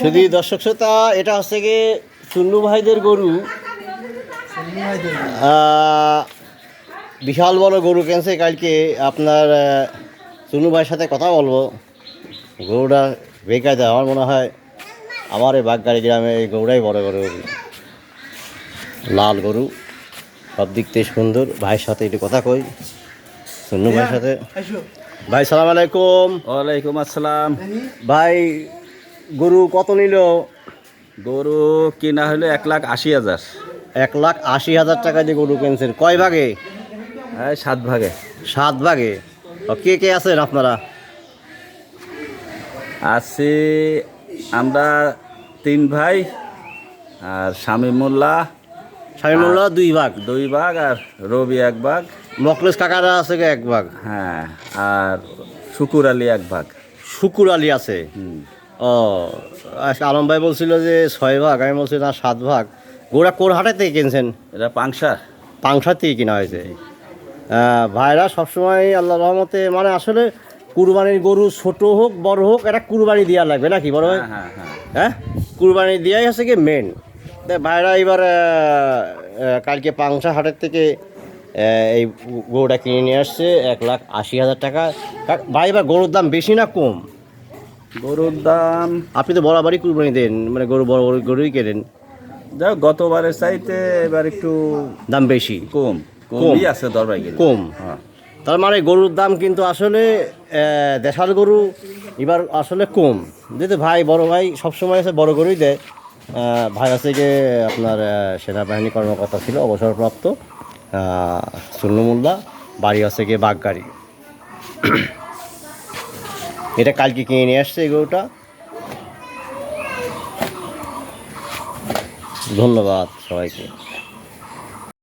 শুধু দর্শক শ্রোতা, এটা হচ্ছে কি চুন্নু ভাইদের গরু। বিশাল বড় গরু কিনছে কালকে। আপনার চুন্নু ভাইয়ের সাথে কথা বলব। গরুটা বেকায় দেয় আমার মনে হয় আমার এই বাগগাড়ি গ্রামে এই গরুটাই বড় গরু। লাল গরু সব দিক থেকে সুন্দর। ভাইয়ের সাথে একটু কথা কই। চুন্নু ভাইয়ের সাথে। ভাই সালাম আলাইকুম। ওয়ালাইকুম আসসালাম। ভাই গরু কত নিল? গরু কিনা হলো এক লাখ আশি হাজার। এক লাখ আশি হাজার টাকা দিয়ে গরু কিনছেন। কয় ভাগে? হ্যাঁ সাত ভাগে। সাত ভাগে। ও, কে কে আছেন আপনারা? আছি আমরা তিন ভাই আর স্বামী মোল্লা। শামিমুল্লাহ দুই ভাগ। দুই ভাগ আর রবি এক ভাগ। মকলেশ কাকারা আছে কে এক ভাগ? হ্যাঁ আর শুকুর আলী এক ভাগ। শুকুর আলী আছে? ও আজকে আলম ভাই বলছিল যে ছয় ভাগ আমি বলছি না সাত ভাগ। গোড়া কোর হাটে থেকে কিনছেন? এটা পাংশা পাংশার থেকে কিনা হয়েছে? ভাইরা সবসময় আল্লাহ রহমতে মানে আসলে কুরবানির গরু ছোট হোক বড় হোক এটা কুরবানি দেওয়া লাগবে নাকি বড় ভাই? হ্যাঁ হ্যাঁ হ্যাঁ। হ্যাঁ? কুরবানি দেওয়াই হচ্ছে কি মেন ভাইরা এবার কালকে পাংশা হাটের থেকে এই গরুটা কিনে নিয়ে আসছে এক লাখ আশি হাজার টাকা। ভাই এবার গরুর দাম বেশি না কম? গরুর দাম আপনি তো বরাবরই কুরবানি দেন মানে গরু বড় বড় গরুই কেনেন। যাই গতবারের চাইতে এবার একটু দাম বেশি? কম কমই আছে দরবার কম? হ্যাঁ। তার মানে গরুর দাম কিন্তু আসলে দেশাল গরু এবার আসলে কম। যেহেতু ভাই বড় ভাই সবসময় আছে বড় গরুই দেয়। ভাই আছে যে আপনার সেনাবাহিনী কর্মকর্তা ছিল, অবসরপ্রাপ্ত সুন্নমুল্লা বাড়ি আছে গিয়ে বাগগাড়ি। এটা কালকে কিনে নিয়ে আসছে এই গরুটা। ধন্যবাদ সবাইকে।